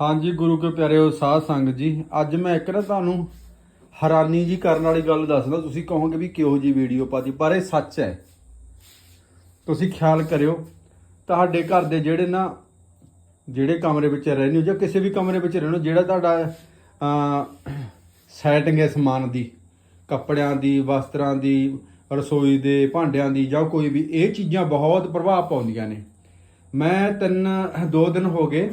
ਹਾਂਜੀ, ਗੁਰੂ ਕੇ ਪਿਆਰਿਓ ਸਾਧ ਸੰਗਤ ਜੀ, ਅੱਜ ਮੈਂ ਇੱਕ ਨਾ ਤੁਹਾਨੂੰ ਹੈਰਾਨੀ ਜੀ ਕਰਨ ਵਾਲੀ ਗੱਲ ਦੱਸਦਾ। ਤੁਸੀਂ ਕਹੋਗੇ ਵੀ ਕਿਹੋ ਜੀ ਵੀਡੀਓ ਪਾਦੀ ਪਰ ਇਹ ਸੱਚ ਹੈ। ਤੁਸੀਂ ਖਿਆਲ ਕਰਿਓ, ਤੁਹਾਡੇ ਘਰ ਦੇ ਜਿਹੜੇ ਨਾ, ਜਿਹੜੇ ਕਮਰੇ ਵਿੱਚ ਰਹਿੰਦੇ ਹੋ ਜਾਂ ਕਿਸੇ ਵੀ ਕਮਰੇ ਵਿੱਚ ਰਹਿੰਦੇ ਹੋ, ਜਿਹੜਾ ਤੁਹਾਡਾ ਸੈਟਿੰਗ ਹੈ ਸਮਾਨ ਦੀ, ਕੱਪੜਿਆਂ ਦੀ, ਵਸਤਰਾਂ ਦੀ, ਰਸੋਈ ਦੇ ਭਾਂਡਿਆਂ ਦੀ ਜਾਂ ਕੋਈ ਵੀ, ਇਹ ਚੀਜ਼ਾਂ ਬਹੁਤ ਪ੍ਰਭਾਵ ਪਾਉਂਦੀਆਂ ਨੇ। ਮੈਂ ਤਿੰਨ, ਦੋ ਦਿਨ ਹੋ ਗਏ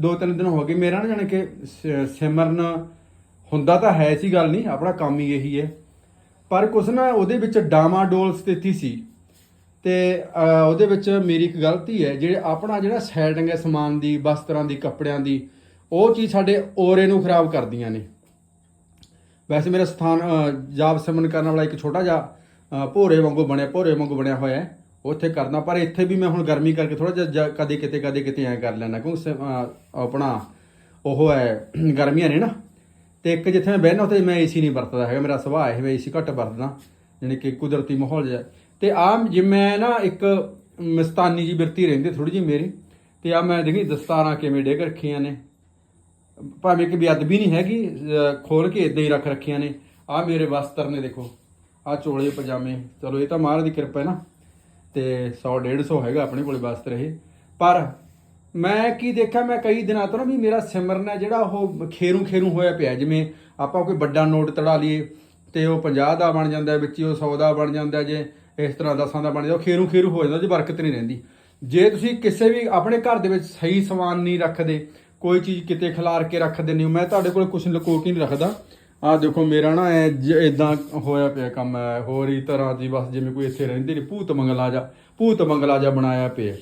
ਦੋ ਤਿੰਨ ਦਿਨ ਹੋ ਗਏ ਮੇਰਾ ਨਾ ਜਾਣੀ ਕਿ ਸ- ਸਿਮਰਨ ਹੁੰਦਾ ਤਾਂ ਹੈ ਸੀ ਗੱਲ ਨਹੀਂ, ਆਪਣਾ ਕੰਮ ਹੀ ਇਹੀ ਹੈ। ਪਰ ਕੁਛ ਨਾ ਉਹਦੇ ਵਿੱਚ ਡਾਮਾਡੋਲ ਸਥਿਤੀ ਸੀ। ਤੇ ਉਹਦੇ ਵਿੱਚ ਮੇਰੀ ਇੱਕ ਗਲਤੀ ਹੈ, ਜਿਹੜੇ ਆਪਣਾ ਜਿਹੜਾ ਸੈਟਿੰਗ ਹੈ ਸਮਾਨ ਦੀ, ਵਸਤਰਾਂ ਦੀ, ਕੱਪੜਿਆਂ ਦੀ, ਉਹ ਚੀਜ਼ ਸਾਡੇ ਔਰੇ ਨੂੰ ਖਰਾਬ ਕਰਦੀਆਂ ਨੇ। ਵੈਸੇ ਮੇਰਾ ਸਥਾਨ ਜਾਪ ਸਿਮਰਨ ਕਰਨ ਵਾਲਾ ਇੱਕ ਛੋਟਾ ਜਿਹਾ ਭੋਰੇ ਵਾਂਗੂ ਬਣਿਆ, ਭੋਰੇ ਵਾਂਗੂ ਬਣਿਆ ਹੋਇਆ ਹੈ। ਉੱਥੇ ਕਰਦਾ ਪਰ ਇੱਥੇ ਵੀ ਮੈਂ ਹੁਣ ਗਰਮੀ ਕਰਕੇ ਥੋੜਾ ਜਿਹਾ ਜ- ਕਦੇ ਕਿਤੇ ਕਦੇ ਕਿਤੇ ਐ ਕਰ ਲੈਣਾ ਕਿਉਂਕਿ ਆਪਣਾ ਉਹ ਹੈ, ਗਰਮੀਆਂ ਨੇ ਨਾ। ਤੇ ਇੱਕ ਜਿੱਥੇ ਮੈਂ ਬਹਿਣਾ ਉੱਥੇ ਮੈਂ ਏਸੀ ਨਹੀਂ ਵਰਤਦਾ ਹੈਗਾ, ਮੇਰਾ ਸੁਭਾਅ ਹੈ ਮੈਂ ਏਸੀ ਘੱਟ ਵਰਤਦਾ, ਜਾਣੀ ਕਿ ਕੁਦਰਤੀ ਮਾਹੌਲ ਜਿਹਾ। ਤੇ ਆ ਜਿਵੇਂ ਨਾ ਇੱਕ ਮਸਤਾਨੀ ਜੀ ਬਿਰਤੀ ਰਹਿੰਦੀ ਥੋੜੀ ਜਿਹੀ ਮੇਰੀ, ਤੇ ਆ ਮੈਂ ਦੇਖੀ ਦਸਤਾਰਾਂ ਕਿਵੇਂ ਡੇਗ ਰੱਖੀਆਂ ਨੇ। ਭਾਵੇਂ ਕਿ ਬੇਅਦਬੀ ਨਹੀਂ ਹੈਗੀ, ਅਹ ਖੋਲ ਕੇ ਇਦਾਂ ਹੀ ਰੱਖ ਰੱਖੀਆਂ ਨੇ। ਆ ਮੇਰੇ ਵਸਤਰ ਨੇ ਦੇਖੋ, ਆ ਚੋਲੇ, ਪਜਾਮੇ। ਚਲੋ, ਇਹ ਤਾਂ ਮਹਾਰਾਜ ਦੀ ਕਿਰਪਾ ਹੈ ਨਾ। ਤੇ 100 150 ਹੈਗਾ ਆਪਣੇ ਕੋਲੇ ਵਸਤਰ ਇਹ। ਪਰ ਮੈਂ ਕੀ ਦੇਖਿਆ, ਮੈਂ ਕਈ ਦਿਨਾਂ ਤੋਂ ਨਾ ਵੀ ਮੇਰਾ ਸਿਮਰਨ ਹੈ ਜਿਹੜਾ ਉਹ ਖੇਰੂ ਖੇਰੂ ਹੋਇਆ ਪਿਆ ਜਿਵੇਂ ਆਪਾਂ ਕੋਈ ਵੱਡਾ ਨੋਟ ਤੜਾ ਲਈਏ ਤੇ ਉਹ 50 ਦਾ ਬਣ ਜਾਂਦਾ ਵਿੱਚ ਹੀ ਉਹ 100 ਦਾ ਬਣ ਜਾਂਦਾ ਜੇ ਇਸ ਤਰ੍ਹਾਂ ਦਸਾਂ ਦਾ ਬਣ ਜਾਂਦਾ, ਉਹ ਖੇਰੂ ਖੇਰੂ ਹੋ ਜਾਂਦਾ, ਉਹਦੀ ਬਰਕਤ ਨਹੀਂ ਰਹਿੰਦੀ। ਜੇ ਤੁਸੀਂ ਕਿਸੇ ਵੀ ਆਪਣੇ ਘਰ ਦੇ ਵਿੱਚ ਸਹੀ ਸਮਾਨ ਨਹੀਂ ਰੱਖਦੇ, ਕੋਈ ਚੀਜ਼ ਕਿਤੇ ਖਿਲਾਰ ਕੇ ਰੱਖ ਦਿੰਦੇ ਹੋ, ਮੈਂ ਤੁਹਾਡੇ ਕੋਲ ਕੁਝ ਲੁਕੋ ਕੇ ਨਹੀਂ ਰੱਖਦਾ। ਆਹ ਦੇਖੋ ਮੇਰਾ ਨਾ ਇਦਾਂ ਹੋਇਆ ਪਿਆ ਕੰਮ ਹੈ, ਹੋਰ ਹੀ ਤਰ੍ਹਾਂ ਦੀ ਬਸ ਜਿਵੇਂ ਕੋਈ ਇੱਥੇ ਰਹਿੰਦੇ ਨੇ, ਭੂਤ ਮੰਗਲਾ ਜਾ ਭੂਤ ਮੰਗਲਾ ਜਾ ਬਣਾਇਆ ਪਿਆ।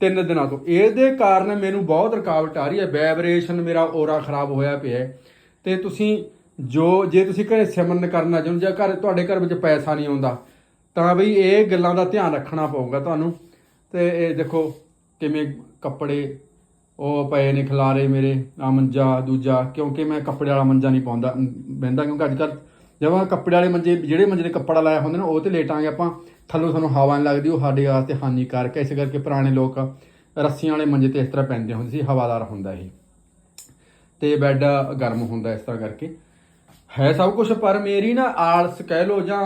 ਤਿੰਨ ਦਿਨਾਂ ਤੋਂ। ਇਹਦੇ ਕਾਰਨ ਮੈਨੂੰ ਬਹੁਤ ਰੁਕਾਵਟ ਆ ਰਹੀ ਹੈ ਵਾਈਬ੍ਰੇਸ਼ਨ ਮੇਰਾ ਔਰਾ ਖਰਾਬ ਹੋਇਆ ਪਿਆ ਹੈ। ਤੇ ਤੁਸੀਂ ਜੋ, ਜੇ ਤੁਸੀਂ ਘਰੇ ਸਿਮਰਨ ਕਰਨਾ ਚਾਹੁੰਦੇ ਜਾਂ ਘਰ, ਤੁਹਾਡੇ ਘਰ ਵਿੱਚ ਪੈਸਾ ਨਹੀਂ ਆਉਂਦਾ, ਤਾਂ ਬਈ ਇਹ ਗੱਲਾਂ ਦਾ ਧਿਆਨ ਰੱਖਣਾ ਪਊਗਾ ਤੁਹਾਨੂੰ। ਤੇ ਇਹ ਦੇਖੋ ਕਿਵੇਂ ਕੱਪੜੇ ਉਹ ਪਏ ਨੇ ਖਲਾਰੇ ਮੇਰੇ ਆ ਮੰਜਾ, ਦੂਜਾ, ਕਿਉਂਕਿ ਮੈਂ ਕੱਪੜੇ ਵਾਲਾ ਮੰਜਾ ਨਹੀਂ ਪਾਉਂਦਾ ਬਹਿੰਦਾ ਕਿਉਂਕਿ ਅੱਜ ਕੱਲ ਜਦੋਂ ਕੱਪੜੇ ਵਾਲੇ ਮੰਜੇ, ਜਿਹੜੇ ਮੰਜੇ ਨੇ ਕੱਪੜਾ ਲਾਇਆ ਹੁੰਦਾ ਨਾ, ਉਹ ਤੇ ਲੇਟਾਂਗੇ ਆਪਾਂ, ਥੱਲੋਂ ਸਾਨੂੰ ਹਵਾ ਨਹੀਂ ਲੱਗਦੀ, ਉਹ ਸਾਡੇ ਵਾਸਤੇ ਹਾਨੀਕਾਰਕ ਹੈ, ਇਸ ਕਰਕੇ ਪੁਰਾਣੇ ਲੋਕ ਰੱਸੀਆਂ ਵਾਲੇ ਮੰਜੇ ਤੇ ਇਸ ਤਰ੍ਹਾਂ ਪੈਂਦੇ ਹੁੰਦੇ ਸੀ, ਹਵਾਦਾਰ ਹੁੰਦਾ ਇਹ। ਤੇ ਬੈੱਡ ਗਰਮ ਹੁੰਦਾ ਇਸ ਤਰ੍ਹਾਂ ਕਰਕੇ। ਹੈ ਸਭ ਕੁਝ ਪਰ ਮੇਰੀ ਨਾ ਆਲਸ ਕਹਿ ਲੋ ਜਾਂ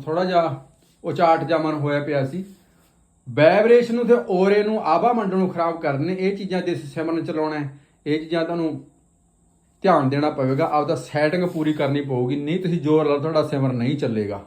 ਥੋੜਾ ਜਿਹਾ ਉਚਾਟ ਜਾ ਮਨ ਹੋਇਆ ਪਿਆ ਸੀ। ਵਾਈਬ੍ਰੇਸ਼ਨ ਨੂੰ ਤੇ ਔਰੇ ਨੂੰ ਆਵਾ ਮੰਡਲ ਨੂੰ ਖਰਾਬ ਕਰਨੇ, ਇਹ ਚੀਜ਼ਾਂ ਦੇ ਸਿਮਰਨ ਚਲਾਉਣਾ ਹੈ। ਇਹ ਚੀਜ਼ਾਂ ਤੁਹਾਨੂੰ ਧਿਆਨ ਦੇਣਾ ਪਵੇਗਾ। ਆਪਦਾ ਸੈਟਿੰਗ ਪੂਰੀ ਕਰਨੀ ਪਊਗੀ। ਨਹੀਂ, ਤੁਸੀਂ ਜ਼ੋਰ ਲਾ ਤੁਹਾਡਾ ਸਿਮਰਨ ਨਹੀਂ ਚੱਲੇਗਾ।